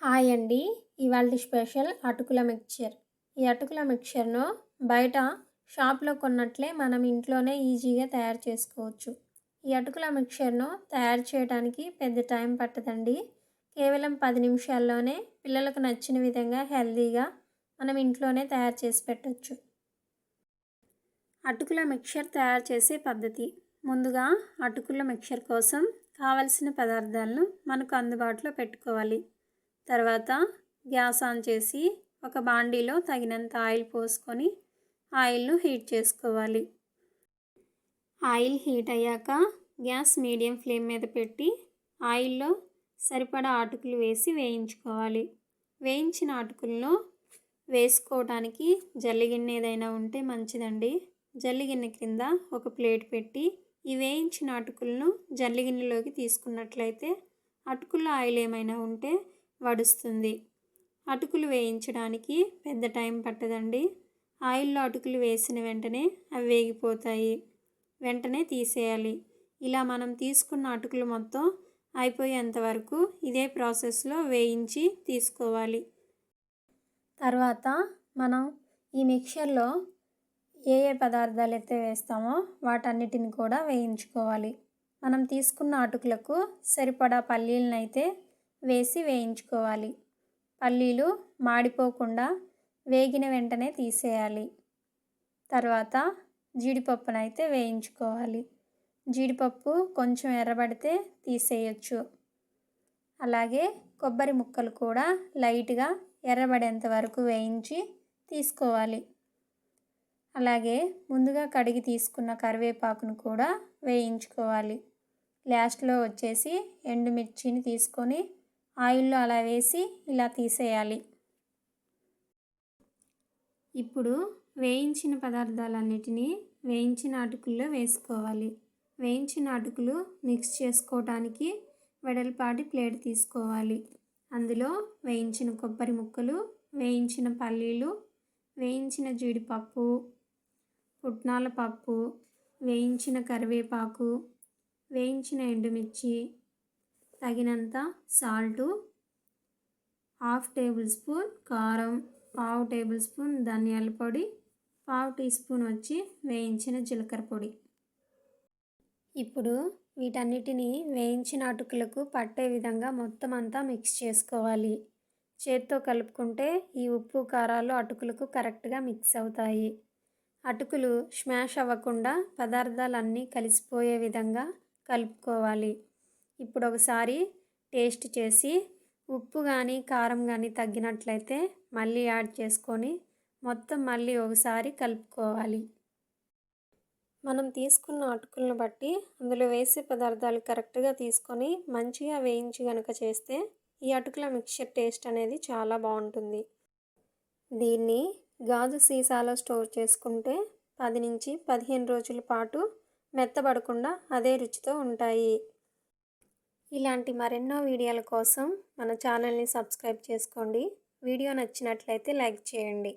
Hi అండి. ఇవాళ special అటుకుల మిక్చర్. ఈ అటుకుల మిక్చర్ను బయట షాప్లో కొన్నట్లే మనం ఇంట్లోనే ఈజీగా తయారు చేసుకోవచ్చు. ఈ అటుకుల మిక్చర్ను తయారు చేయడానికి పెద్ద టైం పట్టదండి. కేవలం పది నిమిషాల్లోనే పిల్లలకు నచ్చిన విధంగా హెల్తీగా మనం ఇంట్లోనే తయారు చేసి పెట్టవచ్చు అటుకుల మిక్చర్ తయారు చేసే పద్ధతి. ముందుగా అటుకుల మిక్చర్ కోసం కావలసిన పదార్థాలను మనకు అందుబాటులో పెట్టుకోవాలి. తర్వాత గ్యాస్ ఆన్ చేసి ఒక బాండీలో తగినంత ఆయిల్ పోసుకొని ఆయిల్ను హీట్ చేసుకోవాలి. ఆయిల్ హీట్ అయ్యాక గ్యాస్ మీడియం ఫ్లేమ్ మీద పెట్టి ఆయిల్లో సరిపడా అటుకులు వేసి వేయించుకోవాలి. వేయించిన అటుకుల్లో వేసుకోవడానికి జల్లిగిన్నె ఏదైనా ఉంటే మంచిదండి. జల్లిగిన్నె కింద ఒక ప్లేట్ పెట్టి ఈ వేయించిన అటుకులను జల్లిగిన్నెలోకి తీసుకున్నట్లయితే అటుకుల్లో ఆయిల్ ఏమైనా ఉంటే వడుస్తుంది. అటుకులు వేయించడానికి పెద్ద టైం పట్టదండి. ఆయిల్లో అటుకులు వేసిన వెంటనే అవి వేగిపోతాయి. వెంటనే తీసేయాలి. ఇలా మనం తీసుకున్న అటుకులు మొత్తం అయిపోయేంత వరకు ఇదే ప్రాసెస్లో వేయించి తీసుకోవాలి. తర్వాత మనం ఈ మిక్చర్లో ఏ ఏ పదార్థాలు అయితే వేస్తామో వాటన్నిటిని కూడా వేయించుకోవాలి. మనం తీసుకున్న అటుకులకు సరిపడా పల్లీలను అయితే వేసి వేయించుకోవాలి. పల్లీలు మాడిపోకుండా వేగిన వెంటనే తీసేయాలి. తర్వాత జీడిపప్పునైతే వేయించుకోవాలి. జీడిపప్పు కొంచెం ఎర్రబడితే తీసేయచ్చు. అలాగే కొబ్బరి ముక్కలు కూడా లైట్గా ఎర్రబడేంత వరకు వేయించి తీసుకోవాలి. అలాగే ముందుగా కడిగి తీసుకున్న కరివేపాకును కూడా వేయించుకోవాలి. లాస్ట్లో వచ్చేసి ఎండుమిర్చిని తీసుకొని ఆయిల్లో అలా వేసి ఇలా తీసేయాలి. ఇప్పుడు వేయించిన పదార్థాలన్నిటినీ వేయించిన అటుకుల్లో వేసుకోవాలి. వేయించిన అటుకులు మిక్స్ చేసుకోవడానికి వెడల్పాటి ప్లేట్ తీసుకోవాలి. అందులో వేయించిన కొబ్బరి ముక్కలు వేయించిన పల్లీలు వేయించిన జీడిపప్పు పుట్నాల పప్పు వేయించిన కరివేపాకు వేయించిన ఎండుమిర్చి తగినంత సాల్టు హాఫ్ టేబుల్ స్పూన్ కారం పావు టేబుల్ స్పూన్ ధనియాల పొడి పావు టీ స్పూన్ వచ్చి వేయించిన జీలకర్ర పొడి. ఇప్పుడు వీటన్నిటిని వేయించిన అటుకులకు పట్టే విధంగా మొత్తం అంతా మిక్స్ చేసుకోవాలి. చేత్తో కలుపుకుంటే ఈ ఉప్పు కారాలు అటుకులకు కరెక్ట్గా మిక్స్ అవుతాయి. అటుకులు స్మాష్ అవ్వకుండా పదార్థాలన్నీ కలిసిపోయే విధంగా కలుపుకోవాలి. ఇప్పుడు ఒకసారి టేస్ట్ చేసి ఉప్పు కానీ కారం కానీ తగ్గినట్లయితే మళ్ళీ యాడ్ చేసుకొని మొత్తం మళ్ళీ ఒకసారి కలుపుకోవాలి. మనం తీసుకున్న అటుకులను బట్టి అందులో వేసే పదార్థాలు కరెక్ట్గా తీసుకొని మంచిగా వేయించి కనుక చేస్తే ఈ అటుకుల మిక్చర్ టేస్ట్ అనేది చాలా బాగుంటుంది. దీన్ని గాజు సీసాలో స్టోర్ చేసుకుంటే పది నుంచి పదిహేను రోజుల పాటు మెత్తబడకుండా అదే రుచితో ఉంటాయి. ఇలాంటి మరెన్నో వీడియోల కోసం మన ఛానల్ని సబ్స్క్రైబ్ చేసుకోండి. వీడియో నచ్చినట్లయితే లైక్ చేయండి.